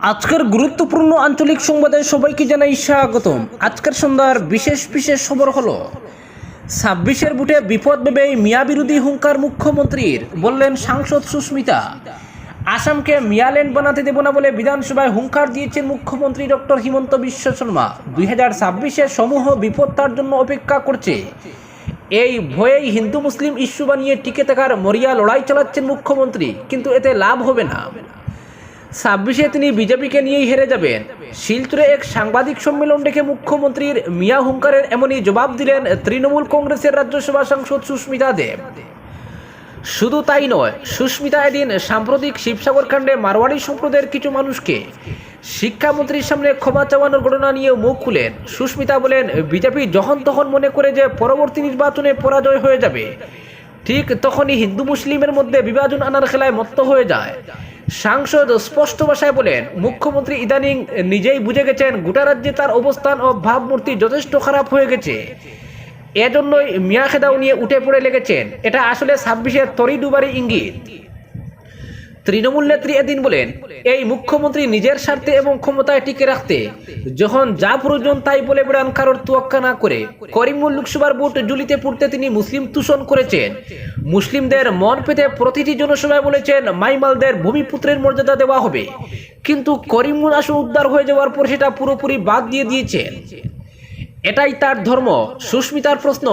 আজকের গুরুত্বপূর্ণ আঞ্চলিক সংবাদে সবাইকে জানাই স্বাগতম। আজকের সন্ধ্যার বিশেষ বিশেষ খবর হলো, ছাব্বিশের বুটে বিপদ ভেবে মিয়া বিরোধী হুঙ্কার মুখ্যমন্ত্রীর, বললেন সাংসদ সুস্মিতা। আসামকে মিয়াল্যান্ড বানাতে দেব না বলে বিধানসভায় হুঙ্কার দিয়েছেন মুখ্যমন্ত্রী ডক্টর হিমন্ত বিশ্ব শর্মা। দুই হাজার ছাব্বিশে সমূহ বিপদ তার জন্য অপেক্ষা করছে। এই ভয়েই হিন্দু মুসলিম ইস্যু বানিয়ে টিকে থাকার মরিয়া লড়াই চালাচ্ছেন মুখ্যমন্ত্রী, কিন্তু এতে লাভ হবে না। ছাব্বিশে তিনি বিজেপিকে নিয়েই হেরে যাবেন। শিলচরে এক সাংবাদিক সম্মেলন ডেকে মুখ্যমন্ত্রীর মিয়া হুঙ্কারের এমনই জবাব দিলেন তৃণমূল কংগ্রেসের রাজ্যসভা সাংসদ সুস্মিতা দেব। শুধু তাই নয়, সুস্মিতা এদিন সাম্প্রতিক শিবসাগর কাণ্ডে মারওয়াড়ি সম্প্রদায়ের কিছু মানুষকে শিক্ষামন্ত্রীর সামনে ক্ষমা চাওয়ানোর ঘটনা নিয়ে মুখ খুলেন। সুস্মিতা বলেন, বিজেপি যখন তখন মনে করে যে পরবর্তী নির্বাচনে পরাজয় হয়ে যাবে। ঠিক তখনই হিন্দু মুসলিমের মধ্যে বিভাজন আনার খেলায় মত্ত হয়ে যায়। সাংসদ স্পষ্ট ভাষায় বলেন, মুখ্যমন্ত্রী ইদানিং নিজেই বুঝে গেছেন গোটা রাজ্যে তার অবস্থান ও ভাবমূর্তি যথেষ্ট খারাপ হয়ে গেছে। এজন্যই মিয়া খেদাও নিয়ে উঠে পড়ে লেগেছেন। এটা আসলে ছাব্বিশের তরিডুবারি ইঙ্গিত। তৃণমূল নেত্রী এদিন বলেন, এই মুখ্যমন্ত্রী নিজের স্বার্থে এবং ক্ষমতায় টিকে রাখতে যখন যা প্রয়োজন তাই বলে বেড়ান কারোর তোয়াক্কা না করে। করিমুল লোকসভার ভোট জুলিতে পড়তে তিনি মুসলিম তুষণ করেছেন। মুসলিমদের মন পেতে প্রতিটি জনসভায় বলেছেন, মাইমালদের ভূমিপুত্রের মর্যাদা দেওয়া হবে। কিন্তু করিমুল আসন উদ্ধার হয়ে যাওয়ার পর সেটা পুরোপুরি বাদ দিয়ে দিয়েছেন। এটাই তার ধর্ম। সুস্মিতার প্রশ্ন,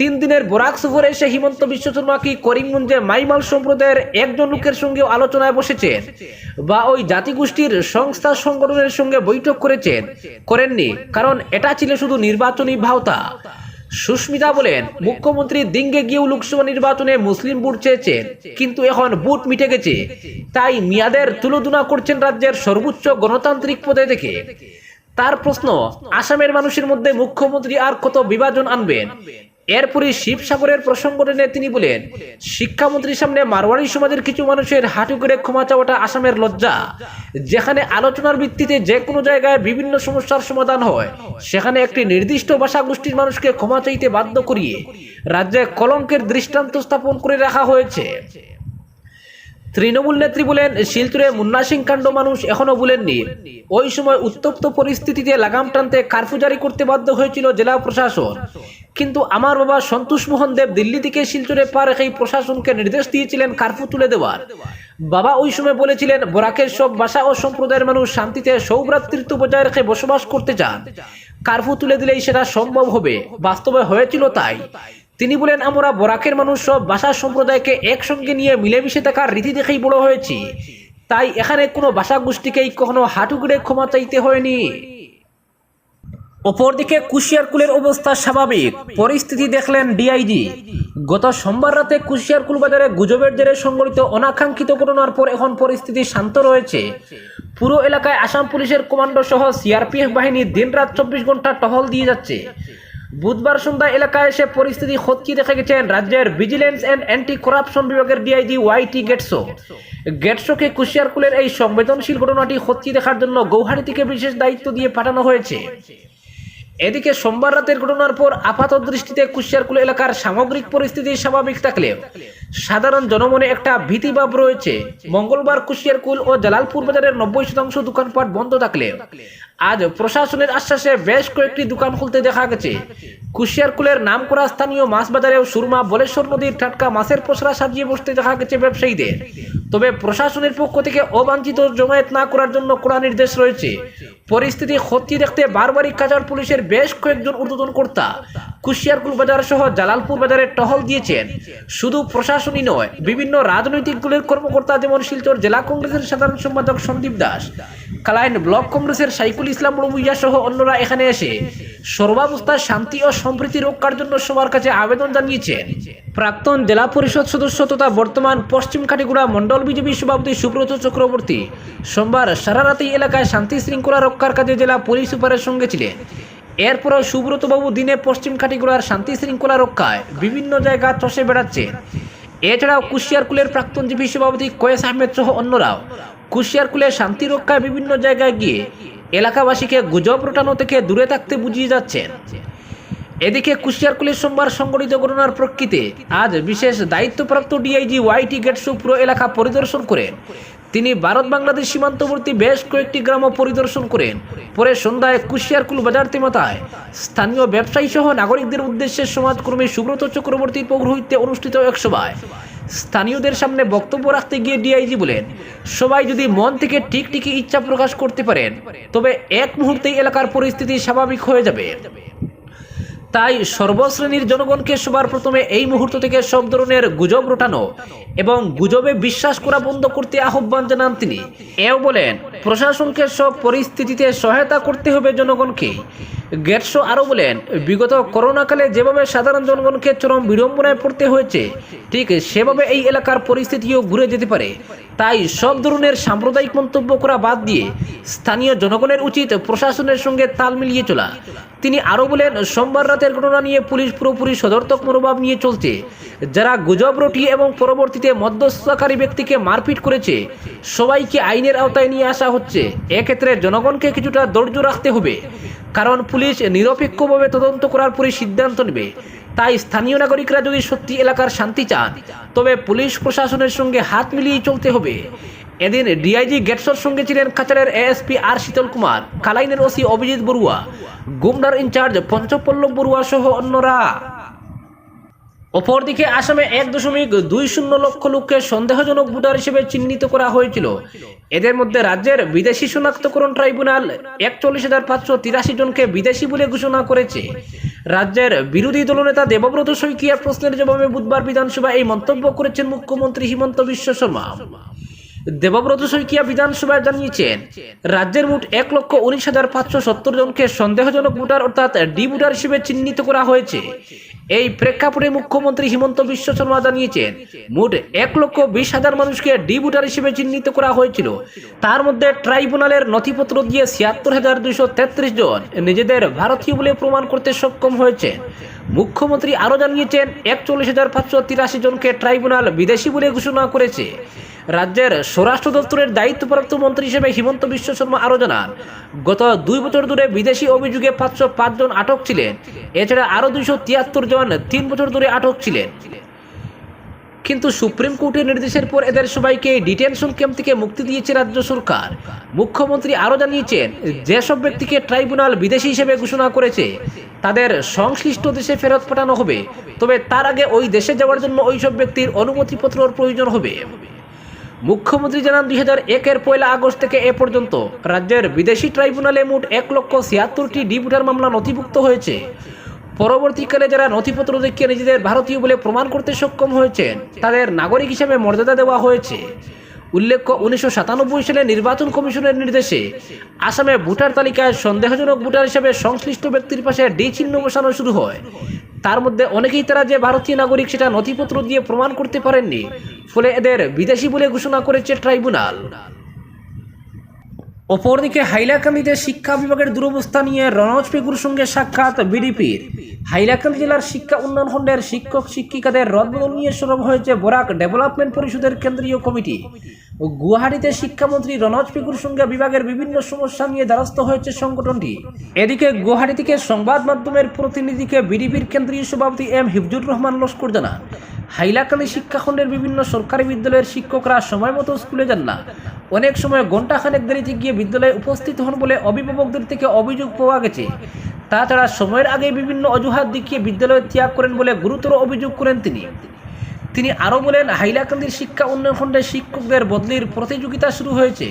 তিন দিনের বরাক সফরে এসে হিমন্ত বিশ্ব শর্মা কি করিমগঞ্জে মাইমাল সম্প্রদায়ের একজন লোকের সঙ্গে আলোচনায় বসেছেন বা ওই জাতিগোষ্ঠীর সংস্থা সংগঠনের সঙ্গে বৈঠক করেছেন করেননি, কারণ এটা ছিল শুধু নির্বাচনী ভাওতা। সুস্মিতা বলেন, মুখ্যমন্ত্রী দিঙ্গে গিয়েও লোকসভা নির্বাচনে মুসলিম ভোট চেয়েছেন কিন্তু এখন ভোট মিটে গেছে। তাই মিয়াদের তুলোধুনা করছেন রাজ্যের সর্বোচ্চ গণতান্ত্রিক পদে থেকে। তার প্রশ্ন, আসামের মানুষের মধ্যে মুখ্যমন্ত্রী আর কত বিভাজন আনবেন? এরপরে শিবসাগরের প্রসঙ্গ টেনে তিনি বলেন, শিক্ষামন্ত্রীর সামনে মারওয়াড়ি সমাজের কিছু মানুষের হাঁটু করে ক্ষমা চাওয়াটা আসামের লজ্জা। যেখানে আলোচনার ভিত্তিতে যে কোনো জায়গায় বিভিন্ন সমস্যার সমাধান হয়, সেখানে একটি নির্দিষ্ট ভাষা গোষ্ঠীর মানুষকে ক্ষমা চাইতে বাধ্য করিয়ে রাজ্যে কলঙ্কের দৃষ্টান্ত স্থাপন করে রাখা হয়েছে। তৃণমূল নেত্রী বলেন, শিলচরে মুন্না সিং কাণ্ড মানুষ এখনও বলেননি। ওই সময় উত্তপ্ত পরিস্থিতিতে লাগাম টানতে কারফিউ জারি করতে বাধ্য হয়েছিল জেলা প্রশাসন। কিন্তু আমার বাবা সন্তোষ মোহন দেব দিল্লি থেকে শিলচরে পা রেখেই প্রশাসনকে নির্দেশ দিয়েছিলেন কারফিউ তুলে দেওয়ার। বাবা ওই সময় বলেছিলেন, বরাকের সব ভাষা ও সম্প্রদায়ের মানুষ শান্তিতে সৌভ্রাতৃত্ব বজায় রেখে বসবাস করতে চান। কারফিউ তুলে দিলেই সেটা সম্ভব হবে। বাস্তবে হয়েছিল তাই। তিনি বলেন, আমরা বরাকের মানুষ, সব ভাষা সম্প্রদায়কে একসঙ্গে নিয়ে মিলেমিশে থাকার রীতি দেখেই বড় হয়েছি। তাই এখানে কোনো ভাষা গোষ্ঠীকেই কখনো হাঁটু গেড়ে ক্ষমা চাইতে হয়নি। অপরদিকে কুশিয়ারকুলের অবস্থা স্বাভাবিক। পরিস্থিতি দেখলেন ডিআইজি। গত সোমবার রাতে কুশিয়ারকুল বাজারে গুজবের জেরে সংঘটিত অনাকাঙ্ক্ষিত ঘটনার পর এখন পরিস্থিতি শান্ত রয়েছে। পুরো এলাকায় আসাম পুলিশের কমান্ডো সহ সিআরপিএফ বাহিনী দিনরাত চব্বিশ ঘণ্টা টহল দিয়ে যাচ্ছে। বুধবার সন্ধ্যা এলাকায় এসে পরিস্থিতি খতিয়ে দেখা গেছেন রাজ্যের ভিজিলেন্স অ্যান্ড অ্যান্টি করাপশন বিভাগের ডিআইজি ওয়াইটি গেটসো গেটসোকে কুশিয়ারকুলের এই সংবেদনশীল ঘটনাটি খতিয়ে দেখার জন্য গৌহাটি থেকে বিশেষ দায়িত্ব দিয়ে পাঠানো হয়েছে। এদিকে সোমবার রাতের ঘটনার পর আপাত দৃষ্টিতে কুশিয়ারকুল এলাকার সামগ্রিক পরিস্থিতি স্বাভাবিক থাকলেও সাধারণ জনমনে একটা ভীতিভাব রয়েছে। মঙ্গলবার কুশিয়ারকুল ও জালালপুর বাজারের নব্বই শতাংশ দোকানপাট বন্ধ থাকলেও আজ প্রশাসনের আশ্বাসে বেশ কয়েকটি দোকান খুলতে দেখা গেছে। কুশিয়ারকুলের নাম করা স্থানীয় মাছ বাজারেও সুরমা, বলেশ্বর নদীর টাটকা মাছের পসরা সাজিয়ে বসতে দেখা গেছে ব্যবসায়ীদের। তবে প্রশাসনের পক্ষ থেকে অবাঞ্ছিত জমায়েত না করার জন্য কড়া নির্দেশ রয়েছে। পরিস্থিতি খতিয়ে দেখতে বারবারই কাজার পুলিশের বেশ কয়েকজন ঊর্ধ্বতন কর্তা কুশিয়ারকুল বাজার সহ জালালপুর বাজারে টহল দিয়েছেন। শুধু প্রশাসনই নয়, বিভিন্ন রাজনৈতিক দলের কর্মকর্তা যেমন শিলচর জেলা কংগ্রেসের সাধারণ সম্পাদক সন্দীপ দাস, কালাইন ব্লক কংগ্রেসের সাইকুল ইসলাম মুইয়া সহ অন্যরা এখানে এসে সর্বাবস্থায় শান্তি ও সম্প্রীতি রক্ষার জন্য সবার কাছে আবেদন জানিয়েছেন। প্রাক্তন জেলা পরিষদ সদস্য তথা বর্তমান পশ্চিম কাটিগুড়া মন্ডল বিজেপি সভাপতি সুব্রত চক্রবর্তী সোমবার সারা রাতেই এলাকায় শান্তি শৃঙ্খলা রক্ষার কাজে জেলা পুলিশ সুপারের সঙ্গে ছিলেন। এরপরও সুব্রতবাবু দিনে পশ্চিম কাটিগুড়ার শান্তি শৃঙ্খলা রক্ষায় বিভিন্ন জায়গা চষে বেড়াচ্ছেন এছাড়াও কুশিয়ারকুলের প্রাক্তন জিপি সভাপতি কয়েস আহমেদ সহ অন্যরাও কুশিয়ারকুলের শান্তি রক্ষায় বিভিন্ন জায়গায় গিয়ে এলাকাবাসীকে গুজব রোটানো থেকে দূরে থাকতে বুঝিয়ে যাচ্ছেন। এদিকে কুশিয়ারকুলের সোমবার সংগঠিত ঘটনার প্রেক্ষিতে আজ বিশেষ দায়িত্বপ্রাপ্ত ডিআইজি ওয়াইটি গেটসু পুরো এলাকা পরিদর্শন করেন তিনি ভারত বাংলাদেশ সীমান্তবর্তী বেশ কয়েকটি গ্রামও পরিদর্শন করেন। পরে সন্ধ্যায় কুশিয়ারকুল বাজার তেমতায় স্থানীয় ব্যবসায়ী সহ নাগরিকদের উদ্দেশ্যে সমাজকর্মী সুব্রত চক্রবর্তীর পৌরোহিত্যে অনুষ্ঠিত এক সভায়। স্থানীয়দের সামনে বক্তব্য রাখতে গিয়ে ডিআইজি বলেন, সবাই যদি মন থেকে টিকটিকি ইচ্ছা প্রকাশ করতে পারেন, তবে এক মুহূর্তেই এলাকার পরিস্থিতি স্বাভাবিক হয়ে যাবে। তাই সর্বশ্রেণীর জনগণকে সবার প্রথমে এই মুহূর্ত থেকে সব ধরনের গুজব রটানো এবং গুজবে বিশ্বাস করা বন্ধ করতে আহ্বান জানান তিনি। এও বলেন, প্রশাসনকে সব পরিস্থিতিতে সহায়তা করতে হবে জনগণকে। গেটসো আরও বলেন, বিগত করোনাকালে যেভাবে সাধারণ জনগণকে চরম বিড়ম্বনায় পড়তে হয়েছে, ঠিক সেভাবে এই এলাকার পরিস্থিতিও ঘুরে যেতে পারে। তাই সব ধরনের সাম্প্রদায়িক মন্তব্য করা বাদ দিয়ে স্থানীয় জনগণের উচিত প্রশাসনের সঙ্গে তাল মিলিয়ে চলা। তিনি আরও বলেন, সোমবার রাতের ঘটনা নিয়ে পুলিশ পুরোপুরি সদর্থক মনোভাব নিয়ে চলছে। যারা গুজব রটিয়ে এবং পরবর্তীতে মধ্যস্থতাকারী ব্যক্তিকে মারপিট করেছে, সবাইকে আইনের আওতায় নিয়ে আসা হচ্ছে। এক্ষেত্রে জনগণকে কিছুটা ধৈর্য রাখতে হবে। কারণ পুলিশ নিরপেক্ষভাবে তদন্ত করার পরে সিদ্ধান্ত নেবে। তাই স্থানীয় নাগরিকরা যদি সত্যি এলাকার শান্তি চান, তবে পুলিশ প্রশাসনের সঙ্গে হাত মিলিয়ে চলতে হবে। এদিন ডিআইজি গেটসর সঙ্গে ছিলেন কাচারের এএসপি আর শীতল কুমার, কালাইনের ওসি অভিজিৎ বড়ুয়া গুমডার ইনচার্জ পঞ্চপল্লব বড়ুয়া সহ অন্যরা। অপরদিকে আসামে এক দশমিক দুই শূন্য লক্ষ লোককে সন্দেহজনক ভোটার হিসেবে চিহ্নিত করা হয়েছিল। এদের মধ্যে রাজ্যের বিদেশি শনাক্তকরণ ট্রাইব্যুনাল একচল্লিশ হাজার পাঁচশো তিরাশি জনকে বিদেশি বলে ঘোষণা করেছে। রাজ্যের বিরোধী দলনেতা দেবব্রত শইকিয়া প্রশ্নের জবাবে বুধবার বিধানসভায় এই মন্তব্য করেছেন মুখ্যমন্ত্রী হিমন্ত বিশ্ব শর্মা। দেবব্রত শইকিয়া বিধানসভায় জানিয়েছেন, রাজ্যের মোট এক লক্ষ উনিশ হাজার পাঁচশো সত্তর জনকে সন্দেহজনক ভোটার অর্থাৎ ডি ভোটার হিসেবে চিহ্নিত করা হয়েছে। এই প্রেক্ষাপটে মুখ্যমন্ত্রী হিমন্ত বিশ্ব শর্মা জানিয়েছেন, মোট এক লক্ষ বিশ হাজার মানুষকে ডি হিসেবে চিহ্নিত করা হয়েছিল। তার মধ্যে ট্রাইব্যুনালের নথিপত্র দিয়ে ছিয়াত্তর হাজার দুইশো তেত্রিশ জন নিজেদের ভারতীয় বলে প্রমাণ করতে সক্ষম হয়েছে। মুখ্যমন্ত্রী আরও জানিয়েছেন, একচল্লিশ হাজার পাঁচশো তিরাশি জনকে ট্রাইব্যুনাল বিদেশি বলে ঘোষণা করেছে। রাজ্যের স্বরাষ্ট্র দপ্তরের দায়িত্বপ্রাপ্ত মন্ত্রী হিসেবে হিমন্ত বিশ্ব শর্মা আরও জানান, গত দুই বছর ধরে বিদেশি অভিযোগে পাঁচশো পাঁচ জন আটক ছিলেন। এছাড়া আরও দুইশো তিয়াত্তর জন তিন বছর ধরে আটক ছিলেন। কিন্তু সুপ্রিম কোর্টের নির্দেশের পর এদের সবাইকে ডিটেনশন ক্যাম্প থেকে মুক্তি দিয়েছে রাজ্য সরকার। মুখ্যমন্ত্রী আরও জানিয়েছেন, যেসব ব্যক্তিকে ট্রাইব্যুনাল বিদেশি হিসেবে ঘোষণা করেছে, তাদের সংশ্লিষ্ট দেশে ফেরত পাঠানো হবে। তবে তার আগে ওই দেশে যাওয়ার জন্য ওইসব ব্যক্তির অনুমতিপত্রর প্রয়োজন হবে। মুখ্যমন্ত্রী জানান দুই হাজার একের পয়লা আগস্ট থেকে এ পর্যন্ত রাজ্যের বিদেশি ট্রাইব্যুনালে মোট এক লক্ষ ছিয়াত্তরটি ডিভোটার মামলা নথিভুক্ত হয়েছে। পরবর্তীকালে যারা নথিপত্র দেখিয়ে নিজেদের ভারতীয় বলে প্রমাণ করতে সক্ষম হয়েছেন তাদের নাগরিক হিসেবে মর্যাদা দেওয়া হয়েছে। উল্লেখ্য, উনিশশো সাতানব্বই সালে নির্বাচন কমিশনের নির্দেশে আসামে ভোটার তালিকায় সন্দেহজনক ভোটার হিসেবে সংশ্লিষ্ট ব্যক্তির পাশে ডি চিহ্ন বসানো শুরু হয়। তার মধ্যে অনেকেই তারা যে ভারতীয় নাগরিক সেটা নথিপত্র দিয়ে প্রমাণ করতে পারেননি। ফলে এদের বিদেশি বলে ঘোষণা করেছে ট্রাইব্যুনাল। অপরদিকে হাইলাকান্দিতে শিক্ষা বিভাগের দুরবস্থা নিয়ে রনজ পেগুর সঙ্গে সাক্ষাৎ বিডিপির। হাইলাকান্দি জেলার শিক্ষা উন্নয়ন খণ্ডের শিক্ষক শিক্ষিকাদের রদবদল নিয়ে সরব হয়েছে বরাক ডেভেলপমেন্ট পরিষদের কেন্দ্রীয় কমিটি। গুয়াহাটিতে শিক্ষামন্ত্রী রনজ পেগুর সঙ্গে বিভাগের বিভিন্ন সমস্যা নিয়ে দ্বারস্থ হয়েছে সংগঠনটি। এদিকে গুয়াহাটি থেকে সংবাদ মাধ্যমের প্রতিনিধিকে বিডিপির কেন্দ্রীয় সভাপতি এম হিফজুর রহমান লস্কর জানান, হাইলাকান্দি শিক্ষাখণ্ডের বিভিন্ন সরকারি বিদ্যালয়ের শিক্ষকরা সময় মতো স্কুলে যান না। অনেক সময় ঘণ্টাখানেক দেরিতে গিয়ে বিদ্যালয়ে উপস্থিত হন বলে অভিভাবকদের থেকে অভিযোগ পাওয়া গেছে। তাছাড়া সময়ের আগে বিভিন্ন অজুহাত দেখিয়ে বিদ্যালয় ত্যাগ করেন বলে গুরুতর অভিযোগ করেন তিনি। তিনি আরও বলেন, হাইলাকান্দির শিক্ষা উন্নয়ন খণ্ডের শিক্ষকদের বদলির প্রতিযোগিতা শুরু হয়েছে।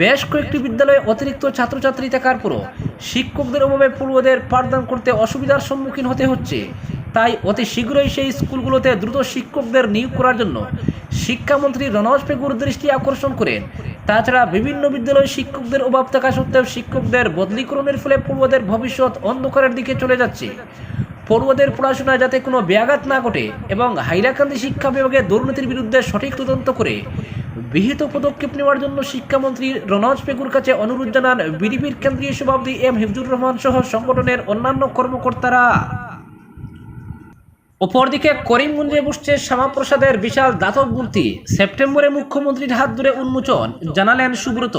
বেশ কয়েকটি বিদ্যালয়ে অতিরিক্ত ছাত্রছাত্রী থাকার পরও শিক্ষকদের অভাবে পড়ুয়াদের পাঠদান করতে অসুবিধার সম্মুখীন হতে হচ্ছে। তাই অতি শীঘ্রই সেই স্কুলগুলোতে দ্রুত শিক্ষকদের নিয়োগ করার জন্য শিক্ষামন্ত্রী রনজ পেগুর দৃষ্টি আকর্ষণ করেন। তাছাড়া বিভিন্ন বিদ্যালয়ে শিক্ষকদের অভাব থাকা সত্ত্বেও শিক্ষকদের বদলীকরণের ফলে পড়ুয়াদের ভবিষ্যৎ অন্ধকারের দিকে চলে যাচ্ছে। পড়ুয়াদের পড়াশোনায় যাতে কোনো ব্যাঘাত না ঘটে এবং হাইলাকান্দি শিক্ষা বিভাগের দুর্নীতির বিরুদ্ধে সঠিক তদন্ত করে বিহিত পদক্ষেপ নেওয়ার জন্য শিক্ষামন্ত্রী রনজ পেগুর কাছে অনুরোধ জানান বিডিপির কেন্দ্রীয় সভাপতি এম হিফজুর রহমান সহ সংগঠনের অন্যান্য কর্মকর্তারা। অপরদিকে করিমগঞ্জে বসছে শ্যামাপ্রসাদের বিশাল দাতব মূর্তি। সেপ্টেম্বরে মুখ্যমন্ত্রীর হাত ধরে উন্মোচন, জানালেন সুব্রত।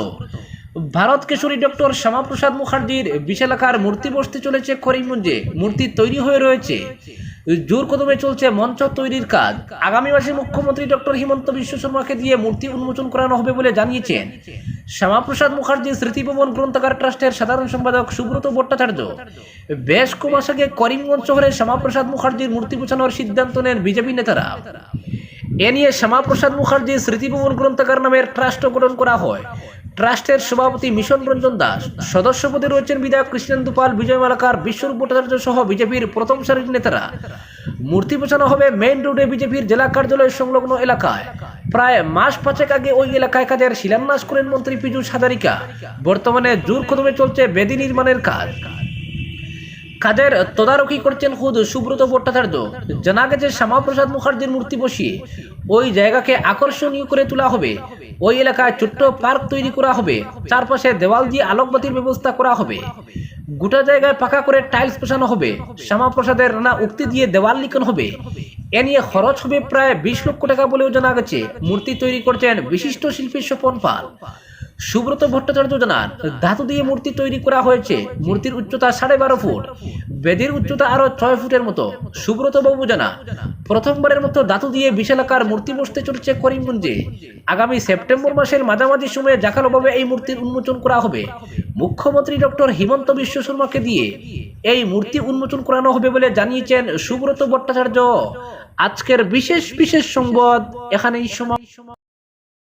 ভারত কেশরী ডক্টর শ্যামাপ্রসাদ মুখার্জির বিশালাকার মূর্তি বসতে চলেছে করিমগঞ্জে। মূর্তি তৈরি হয়ে রয়েছে। জোর কদমে চলছে মঞ্চ তৈরির কাজ। আগামী মাসে মুখ্যমন্ত্রী ডক্টর হিমন্ত বিশ্ব শর্মাকে দিয়ে মূর্তি উন্মোচন করানো হবে বলে জানিয়েছেন। শ্যামাপ্রসাদ মুখার্জি স্মৃতিভবন গ্রন্থাগার ট্রাস্টের সাধারণ সম্পাদক সুব্রত ভট্টাচার্য। বেশ কমাস আগে করিমগঞ্জ শহরে শ্যামাপ্রসাদ মুখার্জির মূর্তি বোঝানোর সিদ্ধান্ত নেন বিজেপি নেতারা। এ নিয়ে শ্যামাপ্রসাদ মুখার্জি স্মৃতিভবন গ্রন্থাগার নামের ট্রাস্ট গঠন করা হয়। ট্রাস্টের সভাপতি মিশন রঞ্জন দাস। সদস্য পদে রয়েছেন বিধায়ক কৃষ্ণেন্দু পাল, বিজয় মালাকার, বিশ্বরূপ ভট্টাচার্য সহ বিজেপির প্রথম সারির নেতারা। মূর্তি বোঝানো হবে মেইন রোডে বিজেপির জেলা কার্যালয় সংলগ্ন এলাকায়। প্রায় মাস পাঁচেক আগে ওই এলাকায় কাজের শিলান্যাস করেন মন্ত্রী পীযূষ হাজারিকা। বর্তমানে জোর কদমে চলছে বেদি নির্মাণের কাজ। কাজের তদারকি করছেন খুদ সুব্রত ভট্টাচার্য। জানা গেছে শ্যামাপ্রসাদ মুখার্জির মূর্তি বসিয়ে ওই জায়গাকে আকর্ষণীয় করে তোলা হবে। ওই এলাকায় ছোট্ট পার্ক তৈরি করা হবে। চারপাশে দেওয়াল দিয়ে আলোকবাতির ব্যবস্থা করা হবে। গোটা জায়গায় পাকা করে টাইলস বসানো হবে। শ্যামাপ্রসাদের রানা উক্তি দিয়ে দেওয়াল লিখন হবে। এ নিয়ে খরচ হবে প্রায় বিশ লক্ষ টাকা বলেও জানা গেছে। মূর্তি তৈরি করছেন বিশিষ্ট শিল্পী স্বপন পাল। সুব্রত ভট্টাচার্য জানান, ধাতু দিয়ে মূর্তি তৈরি করা হয়েছে। মূর্তির উচ্চতা সাড়ে বারো ফুট। বেদির উচ্চতা আরও ছয় ফুটের মতো। সুব্রত বাবু জানান, প্রথমবারের মতো ধাতু দিয়ে বিশালাকার মূর্তি বসতে চলেছে করিমগঞ্জে। আগামী সেপ্টেম্বর মাসের মাঝামাঝি সময়ে জাকালোভাবে এই মূর্তির উন্মোচন করা হবে। মুখ্যমন্ত্রী ডক্টর হিমন্ত বিশ্ব শর্মাকে দিয়ে এই মূর্তি উন্মোচন করানো হবে বলে জানিয়েছেন সুব্রত ভট্টাচার্য। আজকের বিশেষ বিশেষ সংবাদ এখানেই সময়